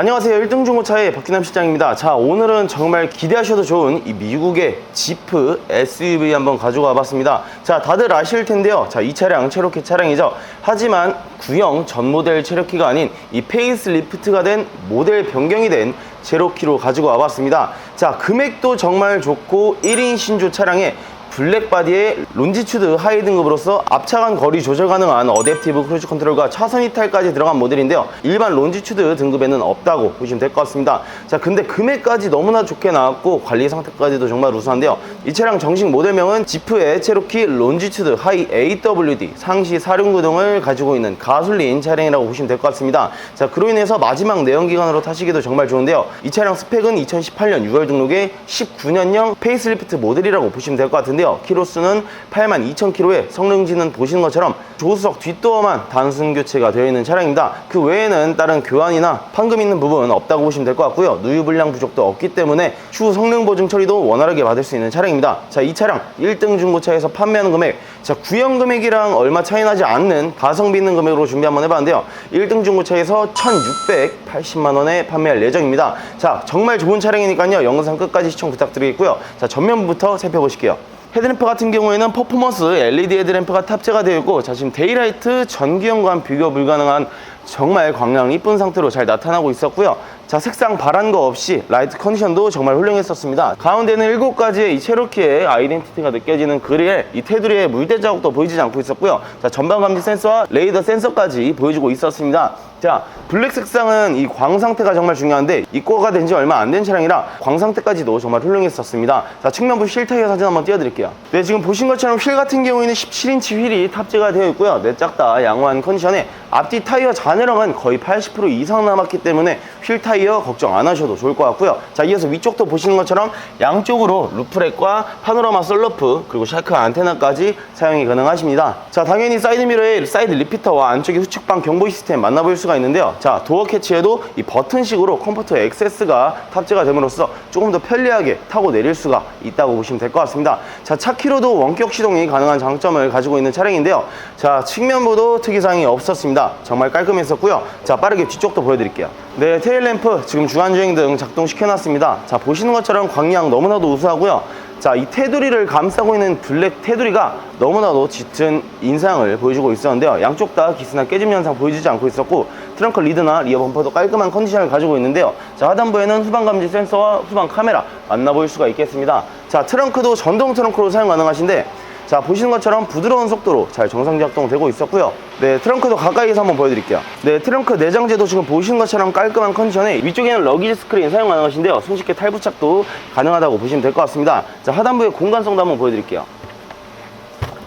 안녕하세요. 1등 중고차의 박기남 실장입니다. 자 오늘은 정말 기대하셔도 좋은 이 미국의 지프 SUV 한번 가지고 와봤습니다. 자 다들 아실 텐데요. 자 이 차량 체로키 차량이죠. 하지만 구형 전 모델 체로키가 아닌 이 페이스 리프트가 된 모델 변경이 된 체로키로 가지고 와봤습니다. 자 금액도 정말 좋고 1인 신조 차량에 블랙바디의 론지추드 하이 등급으로서 앞차간 거리 조절 가능한 어댑티브 크루즈 컨트롤과 차선 이탈까지 들어간 모델인데요. 일반 론지추드 등급에는 없다고 보시면 될 것 같습니다. 자, 근데 금액까지 너무나 좋게 나왔고 관리 상태까지도 정말 우수한데요. 이 차량 정식 모델명은 지프의 체로키 론지추드 하이 AWD 상시 사륜구동을 가지고 있는 가솔린 차량이라고 보시면 될 것 같습니다. 자, 그로 인해서 마지막 내연기관으로 타시기도 정말 좋은데요. 이 차량 스펙은 2018년 6월 등록의 19년형 페이스리프트 모델이라고 보시면 될 것 같은데 요. 키로수는 82,000km에 성능지는 보시는 것처럼 조수석 뒷도어만 단순 교체가 되어 있는 차량입니다. 그 외에는 다른 교환이나 판금 있는 부분 없다고 보시면 될 것 같고요. 누유 불량 부족도 없기 때문에 추후 성능 보증 처리도 원활하게 받을 수 있는 차량입니다. 자, 이 차량 1등 중고차에서 판매하는 금액, 자, 구형 금액이랑 얼마 차이 나지 않는 가성비 있는 금액으로 준비 한번 해봤는데요. 1등 중고차에서 1,680만 원에 판매할 예정입니다. 자, 정말 좋은 차량이니까요. 영상 끝까지 시청 부탁드리겠고요. 자, 전면부터 살펴보실게요. 헤드램프 같은 경우에는 퍼포먼스 LED 헤드램프가 탑재가 되어 있고 자 지금 데이라이트 전기형과 비교 불가능한 정말 광량 이쁜 상태로 잘 나타나고 있었고요. 자 색상 바란 거 없이 라이트 컨디션도 정말 훌륭했었습니다. 가운데는 7가지의 이 체로키의 아이덴티티가 느껴지는 그릴에 이 테두리에 물때 자국도 보이지 않고 있었고요. 자 전방 감지 센서와 레이더 센서까지 보여주고 있었습니다 자 블랙 색상은 이 광 상태가 정말 중요한데 입고가 된 지 얼마 안 된 차량이라 광 상태까지도 정말 훌륭했었습니다. 자 측면부 실 타이어 사진 한번 띄워드릴게요. 네 지금 보신 것처럼 휠 같은 경우에는 17인치 휠이 탑재가 되어 있고요. 네 짝다 양호한 컨디션에 앞뒤 타이어 잔해량은 거의 80% 이상 남았기 때문에 휠 타이어 걱정 안 하셔도 좋을 것 같고요. 자 이어서 위쪽도 보시는 것처럼 양쪽으로 루프렉과 파노라마 썰러프 그리고 샤크 안테나까지 사용이 가능하십니다. 자 당연히 사이드 미러에 사이드 리피터와 안쪽에 후측방 경보 시스템 만나볼 수가 있는데요. 자 도어 캐치에도 이 버튼식으로 컴포터 액세스가 탑재가 됨으로써 조금 더 편리하게 타고 내릴 수가 있다고 보시면 될 것 같습니다. 자 차키로도 원격 시동이 가능한 장점을 가지고 있는 차량인데요. 자 측면부도 특이사항이 없었습니다. 정말 깔끔했었고요. 자 빠르게 뒤쪽도 보여드릴게요. 네 테일램프 지금 주간주행 등 작동시켜놨습니다. 자 보시는 것처럼 광량 너무나도 우수하고요 자, 이 테두리를 감싸고 있는 블랙 테두리가 너무나도 짙은 인상을 보여주고 있었는데요. 양쪽 다 기스나 깨짐 현상 보여지지 않고 있었고 트렁크 리드나 리어 범퍼도 깔끔한 컨디션을 가지고 있는데요. 자, 하단부에는 후방 감지 센서와 후방 카메라 만나볼 수가 있겠습니다. 자, 트렁크도 전동 트렁크로 사용 가능하신데 자 보시는 것처럼 부드러운 속도로 잘 정상 작동되고 있었고요. 네 트렁크도 가까이서 한번 보여드릴게요. 네 트렁크 내장재도 지금 보시는 것처럼 깔끔한 컨디션에 위쪽에는 러기지 스크린 사용 가능하신데요. 손쉽게 탈부착도 가능하다고 보시면 될 것 같습니다. 자 하단부의 공간성도 한번 보여드릴게요.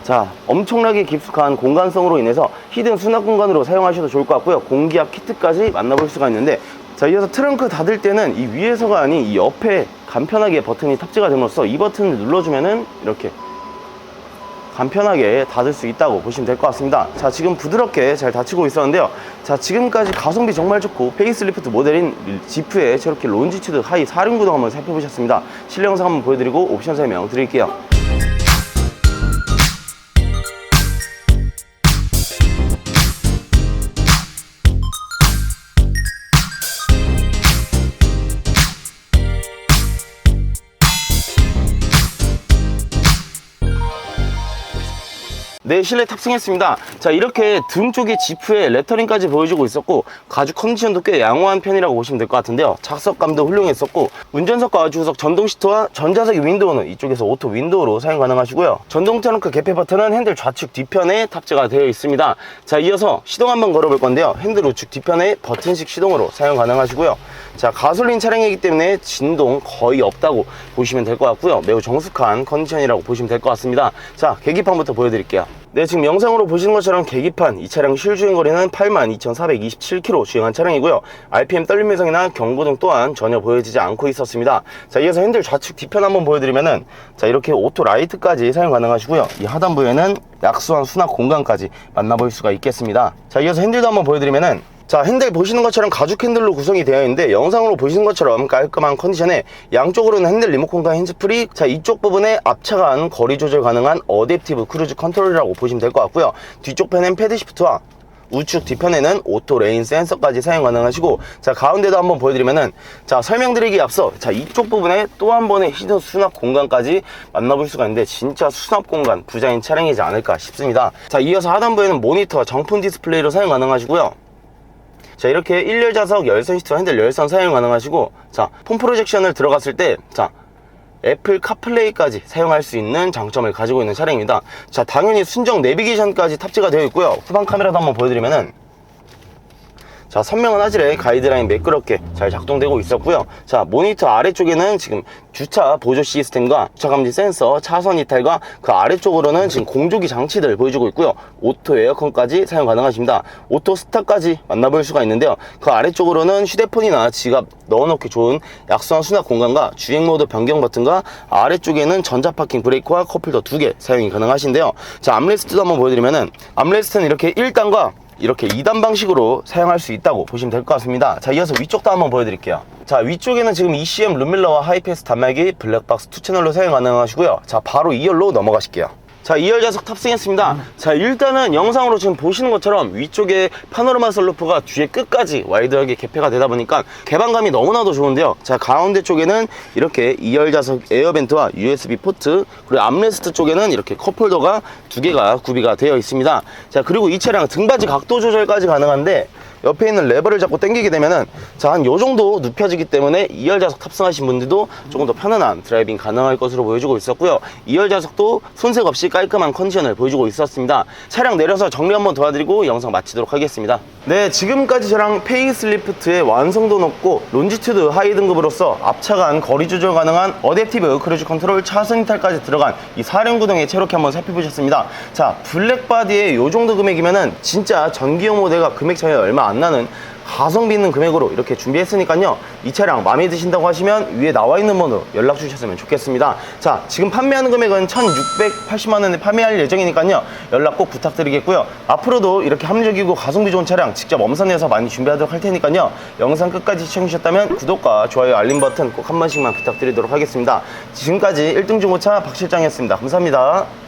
자 엄청나게 깊숙한 공간성으로 인해서 히든 수납 공간으로 사용하셔도 좋을 것 같고요. 공기압 키트까지 만나볼 수가 있는데 자 이어서 트렁크 닫을 때는 이 위에서가 아닌 이 옆에 간편하게 버튼이 탑재가 됨으로써 이 버튼을 눌러주면은 이렇게 간편하게 닫을 수 있다고 보시면 될 것 같습니다. 자 지금 부드럽게 잘 닫히고 있었는데요. 자 지금까지 가성비 정말 좋고 페이스리프트 모델인 지프의 체로키 론지튜드 하이 4륜구동 한번 살펴보셨습니다. 실내 영상 한번 보여드리고 옵션 설명 드릴게요 네, 실내 탑승했습니다. 자, 이렇게 등 쪽에 지프에 레터링까지 보여주고 있었고, 가죽 컨디션도 꽤 양호한 편이라고 보시면 될 것 같은데요. 착석감도 훌륭했었고, 운전석과 주석 전동 시트와 전자석 윈도우는 이쪽에서 오토 윈도우로 사용 가능하시고요. 전동 트렁크 개폐 버튼은 핸들 좌측 뒤편에 탑재가 되어 있습니다. 자, 이어서 시동 한번 걸어볼 건데요. 핸들 우측 뒤편에 버튼식 시동으로 사용 가능하시고요. 자, 가솔린 차량이기 때문에 진동 거의 없다고 보시면 될 것 같고요. 매우 정숙한 컨디션이라고 보시면 될 것 같습니다. 자, 계기판부터 보여드릴게요. 네, 지금 영상으로 보시는 것처럼 계기판 이 차량 실주행 거리는 82,427km 주행한 차량이고요. RPM 떨림 매성이나 경고등 또한 전혀 보여지지 않고 있었습니다. 자, 이어서 핸들 좌측 뒤편 한번 보여드리면은 자 이렇게 오토 라이트까지 사용 가능하시고요. 이 하단부에는 약수한 수납 공간까지 만나볼 수가 있겠습니다. 자, 이어서 핸들도 한번 보여드리면은 자 핸들 보시는 것처럼 가죽 핸들로 구성이 되어 있는데 영상으로 보시는 것처럼 깔끔한 컨디션에 양쪽으로는 핸들 리모컨과 핸즈프리 자 이쪽 부분에 앞차간 거리 조절 가능한 어댑티브 크루즈 컨트롤이라고 보시면 될 것 같고요. 뒤쪽 편엔 패드 시프트와 우측 뒤편에는 오토 레인 센서까지 사용 가능하시고 자 가운데도 한번 보여드리면은 자 설명드리기 앞서 자 이쪽 부분에 또 한 번의 히든 수납 공간까지 만나볼 수가 있는데 진짜 수납 공간 부자인 차량이지 않을까 싶습니다. 자 이어서 하단부에는 모니터 정품 디스플레이로 사용 가능하시고요 자 이렇게 1열 좌석 열선 시트 핸들 열선 사용 가능하시고 자폰 프로젝션을 들어갔을 때자 애플 카플레이까지 사용할 수 있는 장점을 가지고 있는 차량입니다. 자 당연히 순정 내비게이션까지 탑재가 되어 있고요. 후방 카메라도 한번 보여드리면은 자 선명한 화질의 가이드라인 매끄럽게 잘 작동되고 있었고요. 자 모니터 아래쪽에는 지금 주차 보조 시스템과 주차 감지 센서 차선 이탈과 그 아래쪽으로는 지금 공조기 장치들 보여주고 있고요. 오토 에어컨까지 사용 가능하십니다. 오토 스타까지 만나볼 수가 있는데요. 그 아래쪽으로는 휴대폰이나 지갑 넣어놓기 좋은 약소한 수납 공간과 주행 모드 변경 버튼과 아래쪽에는 전자 파킹 브레이크와 컵홀더 두 개 사용이 가능하신데요. 자 암레스트도 한번 보여드리면은 암레스트는 이렇게 1단과 이렇게 2단 방식으로 사용할 수 있다고 보시면 될 것 같습니다. 자 이어서 위쪽도 한번 보여드릴게요. 자 위쪽에는 지금 ECM 룸밀러와 하이패스 단말기 블랙박스 2채널로 사용 가능하시고요. 자 바로 2열로 넘어가실게요 자 2열 좌석 탑승했습니다. 자 일단은 영상으로 지금 보시는 것처럼 위쪽에 파노라마 썬루프가 뒤에 끝까지 와이드하게 개폐가 되다 보니까 개방감이 너무나도 좋은데요. 자 가운데 쪽에는 이렇게 2열 좌석 에어벤트와 USB 포트 그리고 암레스트 쪽에는 이렇게 컵홀더가 두 개가 구비가 되어 있습니다. 자 그리고 이 차량 등받이 각도 조절까지 가능한데 옆에 있는 레버를 잡고 당기게 되면은 자한 요 정도 눕혀지기 때문에 2열 좌석 탑승하신 분들도 조금 더 편안한 드라이빙 가능할 것으로 보여주고 있었고요. 2열 좌석도 손색 없이 깔끔한 컨디션을 보여주고 있었습니다. 차량 내려서 정리 한번 도와드리고 영상 마치도록 하겠습니다. 네 지금까지 저랑 페이스리프트의 완성도 높고 론지튜드 하이 등급으로서 앞차간 거리 조절 가능한 어댑티브 크루즈 컨트롤 차선 이탈까지 들어간 이 사륜구동의 체로키 한번 살펴보셨습니다. 자 블랙바디의 요 정도 금액이면은 진짜 전기용 모델과 금액 차이가 얼마 안 나는 가성비 있는 금액으로 이렇게 준비했으니까요. 이 차량 마음에 드신다고 하시면 위에 나와 있는 번호로 연락 주셨으면 좋겠습니다. 자 지금 판매하는 금액은 1680만 원에 판매할 예정이니까요. 연락 꼭 부탁드리겠고요. 앞으로도 이렇게 합리적이고 가성비 좋은 차량 직접 엄선해서 많이 준비하도록 할 테니까요. 영상 끝까지 시청해 주셨다면 구독과 좋아요 알림 버튼 꼭 한 번씩만 부탁드리도록 하겠습니다. 지금까지 1등 중고차 박 실장이었습니다. 감사합니다